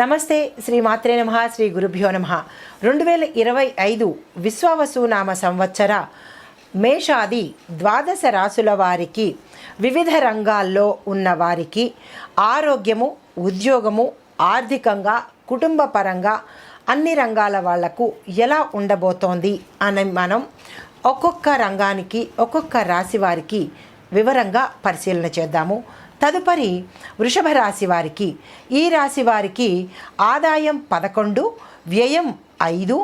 నమస్తే శ్రీ మాత్రే నమ శ్రీ గురుభ్యో నమ. రెండు వేల ఇరవై ఐదు విశ్వావసునామ సంవత్సర మేషాది ద్వాదశ రాసుల వారికి వివిధ రంగాల్లో ఉన్న వారికి ఆరోగ్యము ఉద్యోగము ఆర్థికంగా కుటుంబ పరంగా అన్ని రంగాల వాళ్ళకు ఎలా ఉండబోతోంది అని మనం ఒక్కొక్క రంగానికి ఒక్కొక్క రాశి వారికి వివరంగా పరిశీలన చేద్దాము. తదుపరి వృషభ రాశి వారికి. ఈ రాశి వారికి ఆదాయం పదకొండు వ్యయం ఐదు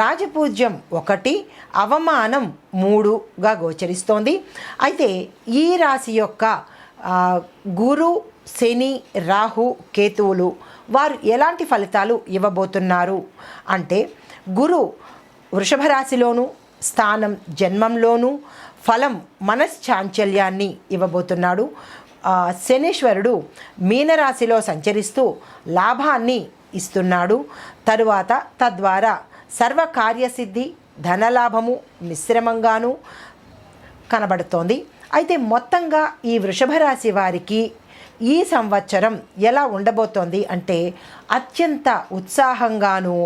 రాజపూజ్యం ఒకటి అవమానం మూడుగా గోచరిస్తోంది. అయితే ఈ రాశి యొక్క గురు శని రాహు కేతువులు వారు ఎలాంటి ఫలితాలు ఇవ్వబోతున్నారు? అంటే గురు వృషభ రాశిలోను స్థానం జన్మంలోను ఫలం మనశ్చాంచల్యాన్ని ఇవ్వబోతున్నాడు. శనీశ్వరుడు మీనరాశిలో సంచరిస్తూ లాభాన్ని ఇస్తున్నాడు. తరువాత తద్వారా సర్వకార్యసిద్ధి ధనలాభము మిశ్రమంగాను కనబడుతోంది. అయితే మొత్తంగా ఈ వృషభ రాశి వారికి ఈ సంవత్సరం ఎలా ఉండబోతోంది అంటే అత్యంత ఉత్సాహంగాను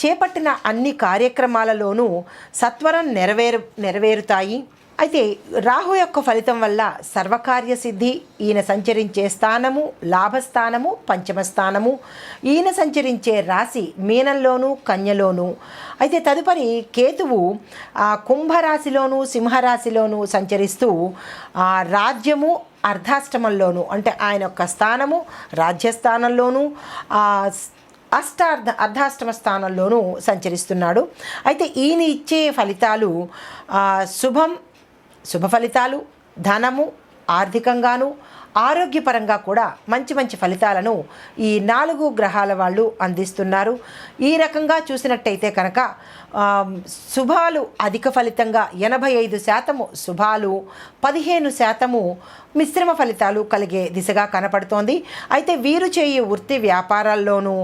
చేపట్టిన అన్ని కార్యక్రమాలలోనూ సత్వరం నెరవేరు నెరవేరుతాయి. అయితే రాహు యొక్క ఫలితం వల్ల సర్వకార్య సిద్ధి ఈయన సంచరించే స్థానము లాభస్థానము పంచమ స్థానము ఈయన సంచరించే రాశి మీనంలోను కన్యలోను. అయితే తదుపరి కేతువు ఆ, కుంభరాశిలోను సింహరాశిలోను సంచరిస్తూ ఆ, రాజ్యము అర్ధాష్టమంలోను అంటే ఆయన యొక్క స్థానము రాజ్యస్థానంలోను ఆ, అర్ధాష్టమ స్థానంలోనూ సంచరిస్తున్నాడు. అయితే ఈయన ఇచ్చే ఫలితాలు శుభం శుభ ఫలితాలు ధనము ఆర్థికంగాను ఆరోగ్యపరంగా కూడా మంచి మంచి ఫలితాలను ఈ నాలుగు గ్రహాల వాళ్ళు అందిస్తున్నారు. ఈ రకంగా చూసినట్టయితే కనుక శుభాలు అధిక ఫలితంగా ఎనభై ఐదు శాతము శుభాలు పదిహేను శాతము మిశ్రమ ఫలితాలు కలిగే దిశగా కనపడుతోంది. అయితే వీరు చేయే వృత్తి వ్యాపారాల్లోనూ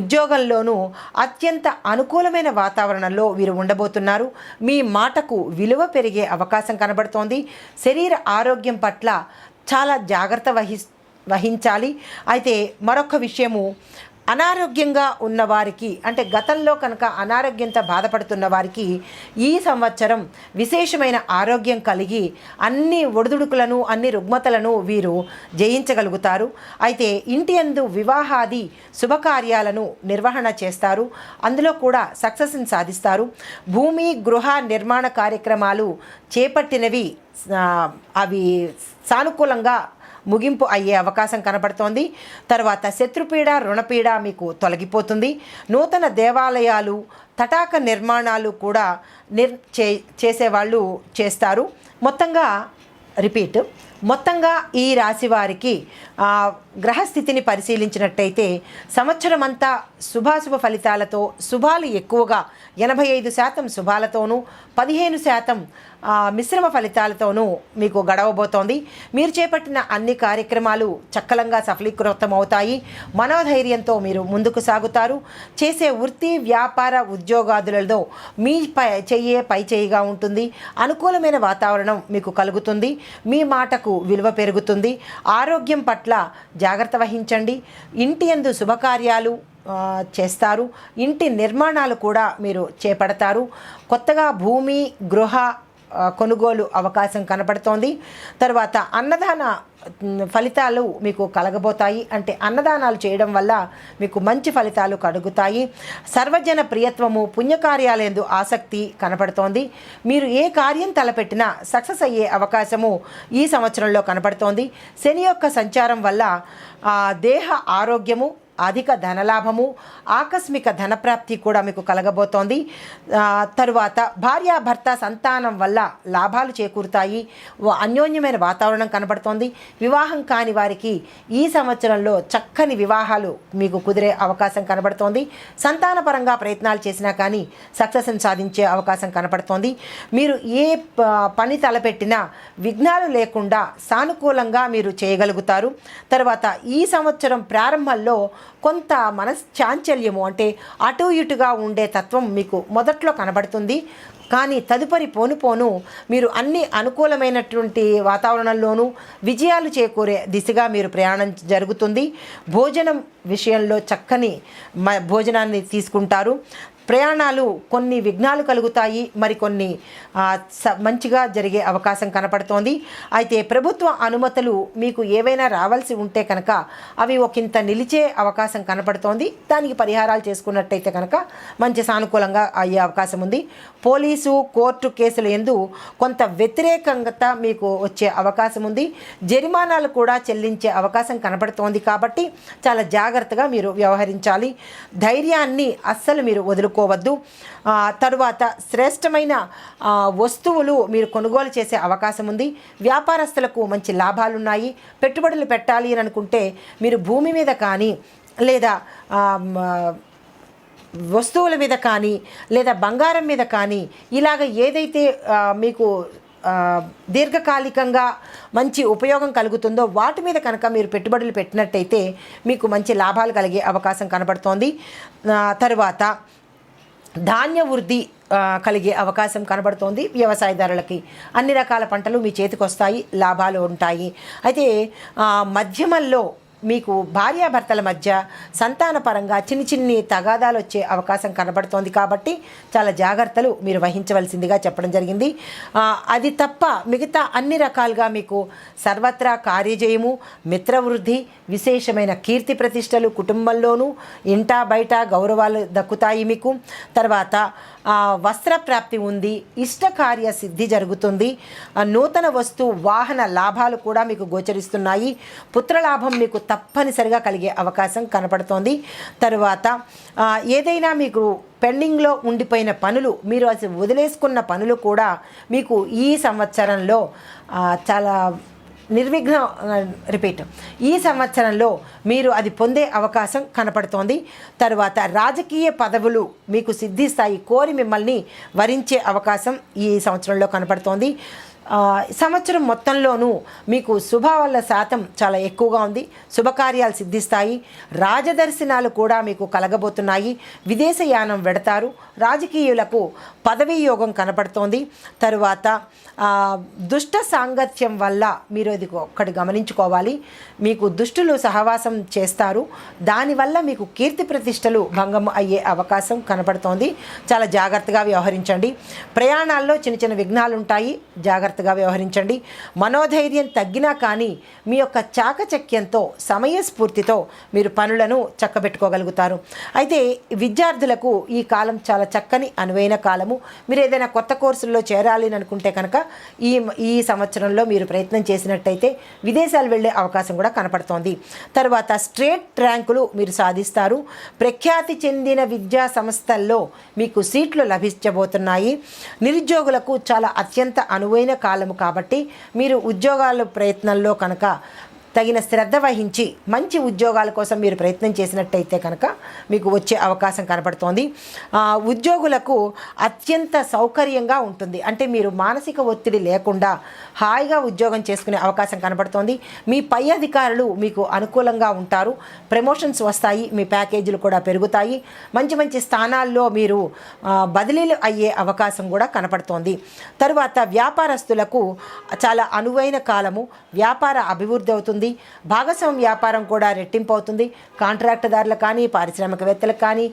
ఉద్యోగంలోనూ అత్యంత అనుకూలమైన వాతావరణంలో వీరు ఉండబోతున్నారు. మీ మాటకు విలువ పెరిగే అవకాశం కనబడుతోంది. శరీర ఆరోగ్యం పట్ల చాలా జాగ్రత్త వహి వహించాలి. అయితే మరొక విషయము అనారోగ్యంగా ఉన్నవారికి అంటే గతంలో కనుక అనారోగ్యంతో బాధపడుతున్న వారికి ఈ సంవత్సరం విశేషమైన ఆరోగ్యం కలిగి అన్ని ఒడిదుడుకులను అన్ని రుగ్మతలను వీరు జయించగలుగుతారు. అయితే ఇంటి అందు వివాహాది శుభకార్యాలను నిర్వహణ చేస్తారు. అందులో కూడా సక్సెస్ని సాధిస్తారు. భూమి గృహ నిర్మాణ కార్యక్రమాలు చేపట్టినవి అవి సానుకూలంగా ముగింపు అయ్యే అవకాశం కనబడుతోంది. తర్వాత శత్రుపీడ రుణపీడ మీకు తొలగిపోతుంది. నూతన దేవాలయాలు తటాక నిర్మాణాలు కూడా నిర్ చే చేసేవాళ్ళు చేస్తారు. మొత్తంగా రిపీట్. మొత్తంగా ఈ రాశి వారికి గ్రహస్థితిని పరిశీలించినట్టయితే సంవత్సరం అంతా శుభాశుభ ఫలితాలతో శుభాలు ఎక్కువగా ఎనభై ఐదు శాతం శుభాలతోనూ పదిహేను శాతం మిశ్రమ ఫలితాలతోనూ మీకు గడవబోతోంది. మీరు చేపట్టిన అన్ని కార్యక్రమాలు చక్కలంగా సఫలీకృతమవుతాయి. మనోధైర్యంతో మీరు ముందుకు సాగుతారు. చేసే వృత్తి వ్యాపార ఉద్యోగాదులలో మీ పై చెయ్యే పై చేయిగా ఉంటుంది. అనుకూలమైన వాతావరణం మీకు కలుగుతుంది. మీ మాటకు విలువ పెరుగుతుంది. ఆరోగ్యం పట్ల జాగ్రత్త వహించండి. ఇంటి యందు శుభకార్యాలు చేస్తారు. ఇంటి నిర్మాణాలు కూడా మీరు చేపడతారు. కొత్తగా భూమి గృహ కొనుగోలు అవకాశం కనపడుతోంది. తర్వాత అన్నదాన ఫలితాలు మీకు కలగబోతాయి. అంటే అన్నదానాలు చేయడం వల్ల మీకు మంచి ఫలితాలు కలుగుతాయి. సర్వజన ప్రియత్వము పుణ్యకార్యాలందు ఆసక్తి కనపడుతోంది. మీరు ఏ కార్యం తలపెట్టినా సక్సెస్ అయ్యే అవకాశము ఈ సంవత్సరంలో కనపడుతోంది. శని యొక్క సంచారం వల్ల ఆ, దేహ ఆరోగ్యము అధిక ధనలాభము ఆకస్మిక ధనప్రాప్తి కూడా మీకు కలగబోతోంది. తరువాత భార్యాభర్త సంతానం వల్ల లాభాలు చేకూరుతాయి. అన్యోన్యమైన వాతావరణం కనబడుతోంది. వివాహం కాని వారికి ఈ సంవత్సరంలో చక్కని వివాహాలు మీకు కుదిరే అవకాశం కనబడుతోంది. సంతానపరంగా ప్రయత్నాలు చేసినా కానీ సక్సెస్ని సాధించే అవకాశం కనపడుతోంది మీరు ఏ ప- పని తలపెట్టినా విఘ్నాలు లేకుండా సానుకూలంగా మీరు చేయగలుగుతారు. తర్వాత ఈ సంవత్సరం ప్రారంభంలో కొంత మనశ్చాంచల్యము అంటే అటు ఇటుగా ఉండే తత్వం మీకు మొదట్లో కనబడుతుంది. కానీ తదుపరి పోను పోను మీరు అన్ని అనుకూలమైనటువంటి వాతావరణంలోనూ విజయాలు చేకూరే దిశగా మీరు ప్రయాణం జరుగుతుంది. భోజనం విషయంలో చక్కని మ భోజనాన్ని తీసుకుంటారు. ప్రయాణాలు కొన్ని విఘ్నాలు కలుగుతాయి మరికొన్ని స- మంచిగా జరిగే అవకాశం కనపడుతోంది. అయితే ప్రభుత్వ అనుమతులు మీకు ఏవైనా రావాల్సి ఉంటే కనుక అవి ఒకంత నిలిచే అవకాశం కనపడుతోంది. దానికి పరిహారాలు చేసుకున్నట్టయితే కనుక మంచి సానుకూలంగా అయ్యే అవకాశం ఉంది. పోలీసు కోర్టు కేసులు ఎందు కొంత వ్యతిరేకంగా మీకు వచ్చే అవకాశం ఉంది. జరిమానాలు కూడా చెల్లించే అవకాశం కనపడుతోంది కాబట్టి చాలా జాగ్రత్తగా మీరు వ్యవహరించాలి. ధైర్యాన్ని అస్సలు మీరు వదులు కోరుకోవద్దు తరువాత శ్రేష్టమైన వస్తువులు మీరు కొనుగోలు చేసే అవకాశం ఉంది. వ్యాపారస్తులకు మంచి లాభాలు ఉన్నాయి పెట్టుబడులు పెట్టాలి అని అనుకుంటే మీరు భూమి మీద కానీ లేదా వస్తువుల మీద కానీ లేదా బంగారం మీద కానీ ఇలాగ ఏదైతే మీకు దీర్ఘకాలికంగా మంచి ఉపయోగం కలుగుతుందో వాటి మీద కనుక మీరు పెట్టుబడులు పెట్టినట్టయితే మీకు మంచి లాభాలు కలిగే అవకాశం కనబడుతోంది. తర్వాత తరువాత ధాన్య వృద్ధి కలిగే అవకాశం కనబడుతోంది. వ్యవసాయదారులకి అన్ని రకాల పంటలు మీ చేతికి వస్తాయి లాభాలు ఉంటాయి. అయితే మధ్యమల్లో మధ్యమంలో మీకు భార్యాభర్తల మధ్య సంతానపరంగా చిన్ని చిన్ని తగాదాలు వచ్చే అవకాశం కనబడుతోంది కాబట్టి చాలా జాగ్రత్తలు మీరు వహించవలసిందిగా చెప్పడం జరిగింది. అది తప్ప మిగతా అన్ని రకాలుగా మీకు సర్వత్రా కార్యజయము మిత్రవృద్ధి విశేషమైన కీర్తి ప్రతిష్టలు కుటుంబంలోనూ ఇంటా బయట గౌరవాలు దక్కుతాయి మీకు. తర్వాత వస్త్ర ప్రాప్తి ఉంది ఇష్టకార్య సిద్ధి జరుగుతుంది. నూతన వస్తు వాహన లాభాలు కూడా మీకు గోచరిస్తున్నాయి. పుత్రలాభం మీకు తప్పనిసరిగా కలిగే అవకాశం కనపడుతోంది. తరువాత ఏదైనా మీకు పెండింగ్లో ఉండిపోయిన పనులు మీరు అసలు వదిలేసుకున్న పనులు కూడా మీకు ఈ సంవత్సరంలో చాలా నిర్విఘ్న రిపీట్ ఈ సంవత్సరంలో మీరు అది పొందే అవకాశం కనపడుతోంది. తరువాత రాజకీయ పదవులు మీకు సిద్ధిస్తాయి కోరి మిమ్మల్ని వరించే అవకాశం ఈ సంవత్సరంలో కనపడుతోంది. సంవత్సరం మొత్తంలోనూ మీకు శుభావల్ల శాతం చాలా ఎక్కువగా ఉంది. శుభకార్యాలు సిద్ధిస్తాయి. రాజదర్శనాలు కూడా మీకు కలగబోతున్నాయి. విదేశయానం వెడతారు. రాజకీయులకు పదవీ యోగం కనపడుతోంది. తరువాత దుష్ట సాంగత్యం వల్ల మీరు అది ఒక్కటి గమనించుకోవాలి. మీకు దుష్టులు సహవాసం చేస్తారు. దానివల్ల మీకు కీర్తి ప్రతిష్టలు భంగం అయ్యే అవకాశం కనపడుతోంది. చాలా జాగ్రత్తగా వ్యవహరించండి. ప్రయాణాల్లో చిన్న చిన్న విఘ్నాలు ఉంటాయి జాగ్రత్తగా వ్యవహరించండి. మనోధైర్యం తగ్గినా కానీ మీ యొక్క చాకచక్యంతో సమయస్ఫూర్తితో మీరు పనులను చక్కబెట్టుకోగలుగుతారు. అయితే విద్యార్థులకు ఈ కాలం చాలా చక్కని అనువైన కాలము. మీరు ఏదైనా కొత్త కోర్సుల్లో చేరాలి అని అనుకుంటే కనుక ఈ ఈ సంవత్సరంలో మీరు ప్రయత్నం చేసినట్టయితే విదేశాలు వెళ్ళే అవకాశం కూడా కనపడుతోంది. తర్వాత స్ట్రేట్ ర్యాంకులు మీరు సాధిస్తారు. ప్రఖ్యాతి చెందిన విద్యా సంస్థల్లో మీకు సీట్లు లభించబోతున్నాయి. నిరుద్యోగులకు చాలా అత్యంత అనువైన కాలము కాబట్టి మీరు ఉద్యోగాల ప్రయత్నంలో కనుక తగిన శ్రద్ధ వహించి మంచి ఉద్యోగాల కోసం మీరు ప్రయత్నం చేసినట్టయితే కనుక మీకు వచ్చే అవకాశం కనపడుతోంది. ఉద్యోగులకు అత్యంత సౌకర్యంగా ఉంటుంది. అంటే మీరు మానసిక ఒత్తిడి లేకుండా హాయిగా ఉద్యోగం చేసుకునే అవకాశం కనబడుతోంది మీ పై అధికారులు మీకు అనుకూలంగా ఉంటారు. ప్రమోషన్స్ వస్తాయి. మీ ప్యాకేజీలు కూడా పెరుగుతాయి. మంచి మంచి స్థానాల్లో మీరు బదిలీలు అయ్యే అవకాశం కూడా కనపడుతోంది. తరువాత వ్యాపారస్తులకు చాలా అనువైన కాలము. వ్యాపార అభివృద్ధి అవుతుంది. భాగస్వామ్య వ్యాపారం కూడా రెట్టింపు అవుతుంది కాంట్రాక్టుదారులకు కానీ పారిశ్రామికవేత్తలకు కానీ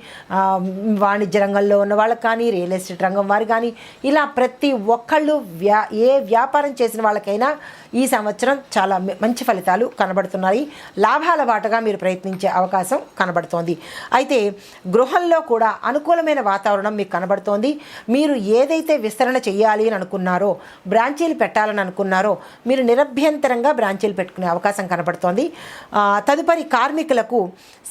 వాణిజ్య రంగంలో ఉన్న వాళ్ళకి కానీ రియల్ ఎస్టేట్ రంగం వారు కానీ ఇలా ప్రతి ఒక్కళ్ళు వ్యా ఏ వ్యాపారం చేసిన వాళ్ళకైనా ఈ సంవత్సరం చాలా మంచి ఫలితాలు కనబడుతున్నాయి. లాభాల బాటగా మీరు ప్రయత్నించే అవకాశం కనబడుతోంది. అయితే గృహంలో కూడా అనుకూలమైన వాతావరణం మీకు కనబడుతోంది. మీరు ఏదైతే విస్తరణ చేయాలి అని అనుకున్నారో బ్రాంచీలు పెట్టాలని అనుకున్నారో మీరు నిరభ్యంతరంగా బ్రాంచీలు పెట్టుకునే అవకాశం కనబడుతోంది. తదుపరి కార్మికులకు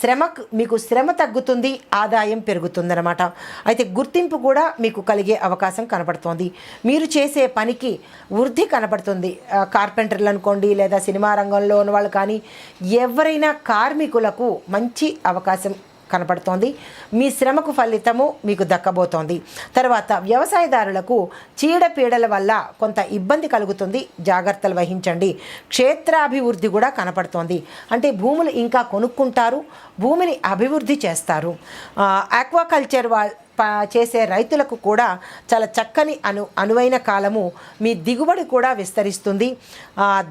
శ్రమ మీకు శ్రమ తగ్గుతుంది ఆదాయం పెరుగుతుందన్నమాట. అయితే గుర్తింపు కూడా మీకు కలిగే అవకాశం కనబడుతోంది. మీరు చేసే పనికి వృద్ధి కనబడుతుంది కార్ కార్పెంటర్లు అనుకోండి లేదా సినిమా రంగంలో ఉన్న వాళ్ళు కానీ ఎవరైనా కార్మికులకు మంచి అవకాశం కనపడుతోంది. మీ శ్రమకు ఫలితము మీకు దక్కబోతోంది. తర్వాత వ్యవసాయదారులకు చీడపీడల వల్ల కొంత ఇబ్బంది కలుగుతుంది. జాగ్రత్తలు వహించండి. క్షేత్రాభివృద్ధి కూడా కనపడుతోంది. అంటే భూములు ఇంకా కొనుక్కుంటారు భూమిని అభివృద్ధి చేస్తారు. ఆక్వాకల్చర్ వా చేసే రైతులకు కూడా చాలా చక్కని అను అనువైన కాలము మీ దిగుబడి కూడా విస్తరిస్తుంది.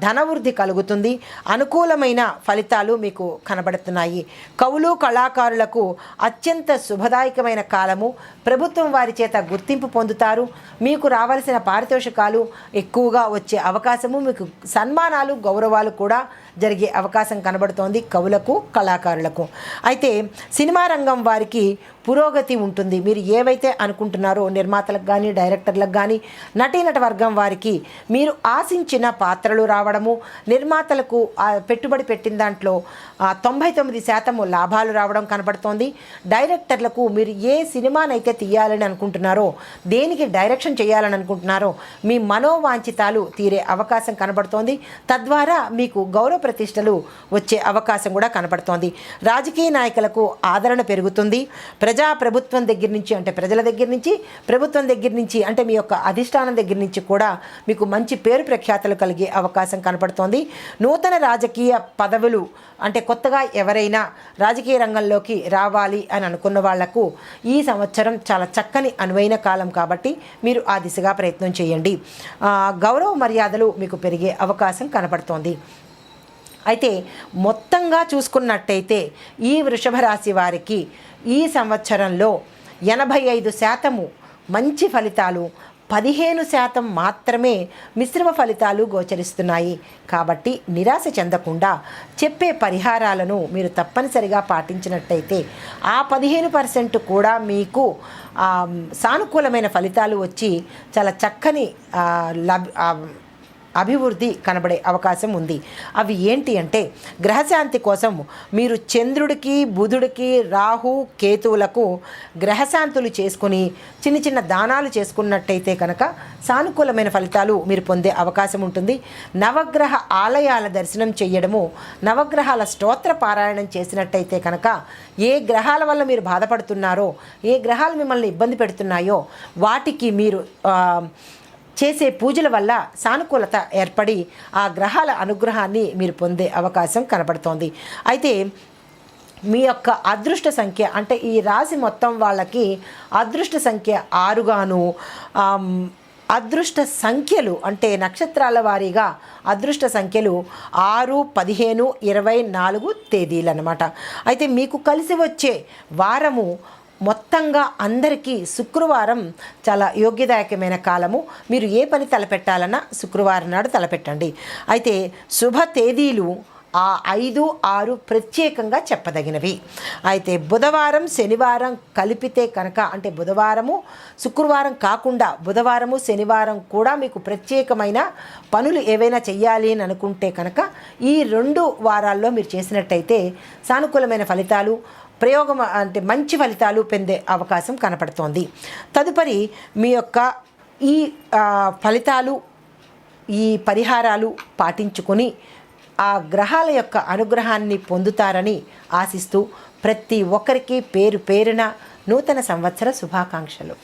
ధనవృద్ధి కలుగుతుంది. అనుకూలమైన ఫలితాలు మీకు కనబడుతున్నాయి. కవులు కళాకారులకు అత్యంత శుభదాయకమైన కాలము. ప్రభుత్వం వారి చేత గుర్తింపు పొందుతారు. మీకు రావాల్సిన పారితోషికాలు ఎక్కువగా వచ్చే అవకాశము. మీకు సన్మానాలు గౌరవాలు కూడా జరిగే అవకాశం కనబడుతోంది కవులకు కళాకారులకు. అయితే సినిమా రంగం వారికి పురోగతి ఉంటుంది. మీరు ఏవైతే అనుకుంటున్నారో నిర్మాతలకు కానీ డైరెక్టర్లకు కానీ నటీనట వర్గం వారికి మీరు ఆశించిన పాత్రలు రావడము నిర్మాతలకు పెట్టుబడి పెట్టిన దాంట్లో తొంభై తొమ్మిది శాతము లాభాలు రావడం కనబడుతోంది. డైరెక్టర్లకు మీరు ఏ సినిమానైతే తీయాలని అనుకుంటున్నారో దేనికి డైరెక్షన్ చేయాలని అనుకుంటున్నారో మీ మనోవాంఛితాలు తీరే అవకాశం కనబడుతోంది. తద్వారా మీకు గౌరవ ప్రతిష్టలు వచ్చే అవకాశం కూడా కనబడుతోంది రాజకీయ నాయకులకు ఆదరణ పెరుగుతుంది. ప్రజా ప్రభుత్వం దగ్గర నుంచి అంటే ప్రజల దగ్గర నుంచి ప్రభుత్వం దగ్గర నుంచి అంటే మీ యొక్క అధిష్టానం దగ్గర నుంచి కూడా మీకు మంచి పేరు ప్రఖ్యాతలు కలిగే అవకాశం కనపడుతోంది. నూతన రాజకీయ పదవులు అంటే కొత్తగా ఎవరైనా రాజకీయ రంగంలోకి రావాలి అని అనుకున్న వాళ్ళకు ఈ సంవత్సరం చాలా చక్కని అనువైన కాలం కాబట్టి మీరు ఆ దిశగా ప్రయత్నం చేయండి. గౌరవ మర్యాదలు మీకు పెరిగే అవకాశం కనపడుతోంది. అయితే మొత్తంగా చూసుకున్నట్టయితే ఈ వృషభ రాశి వారికి ఈ సంవత్సరంలో ఎనభై ఐదు శాతము మంచి ఫలితాలు పదిహేను శాతం మాత్రమే మిశ్రమ ఫలితాలు గోచరిస్తున్నాయి. కాబట్టి నిరాశ చెందకుండా చెప్పే పరిహారాలను మీరు తప్పనిసరిగా పాటించినట్టయితే ఆ పదిహేను పర్సెంట్ కూడా మీకు సానుకూలమైన ఫలితాలు వచ్చి చాలా చక్కని ఆ, లబ్ అభివృద్ధి కనబడే అవకాశం ఉంది. అవి ఏంటి అంటే గ్రహశాంతి కోసం మీరు చంద్రుడికి బుధుడికి రాహు కేతువులకు గ్రహశాంతులు చేసుకుని చిన్న చిన్న దానాలు చేసుకున్నట్టయితే కనుక సానుకూలమైన ఫలితాలు మీరు పొందే అవకాశం ఉంటుంది. నవగ్రహ ఆలయాల దర్శనం చేయడము నవగ్రహాల స్తోత్ర పారాయణం చేసినట్టయితే కనుక ఏ గ్రహాల వల్ల మీరు బాధపడుతున్నారో ఏ గ్రహాలు మిమ్మల్ని ఇబ్బంది పెడుతున్నాయో వాటికి మీరు చేసే పూజల వల్ల సానుకూలత ఏర్పడి ఆ గ్రహాల అనుగ్రహాన్ని మీరు పొందే అవకాశం కనబడుతోంది. అయితే మీ యొక్క అదృష్ట సంఖ్య అంటే ఈ రాశి మొత్తం వాళ్ళకి అదృష్ట సంఖ్య ఆరుగాను అదృష్ట సంఖ్యలు అంటే నక్షత్రాల వారీగా అదృష్ట సంఖ్యలు ఆరు పదిహేను ఇరవై నాలుగు తేదీలు అనమాట అయితే మీకు కలిసి వచ్చే వారము మొత్తంగా అందరికీ శుక్రవారం చాలా యోగ్యదాయకమైన కాలము. మీరు ఏ పని తలపెట్టాలన్నా శుక్రవారం నాడు తలపెట్టండి. అయితే శుభ తేదీలు ఆ ఐదు ఆరు ప్రత్యేకంగా చెప్పదగినవి. అయితే బుధవారం శనివారం కలిపితే కనుక అంటే బుధవారము శుక్రవారం కాకుండా బుధవారము శనివారం కూడా మీకు ప్రత్యేకమైన పనులు ఏవైనా చేయాలి అని అనుకుంటే కనుక ఈ రెండు వారాల్లో మీరు చేసినట్టయితే సానుకూలమైన ఫలితాలు ప్రయోగం అంటే మంచి ఫలితాలు పొందే అవకాశం కనపడుతోంది. తదుపరి మీ యొక్క ఈ ఫలితాలు ఈ పరిహారాలు పాటించుకొని ఆ గ్రహాల యొక్క అనుగ్రహాన్ని పొందుతారని ఆశిస్తూ ప్రతి ఒక్కరికి పేరు పేరున నూతన సంవత్సర శుభాకాంక్షలు.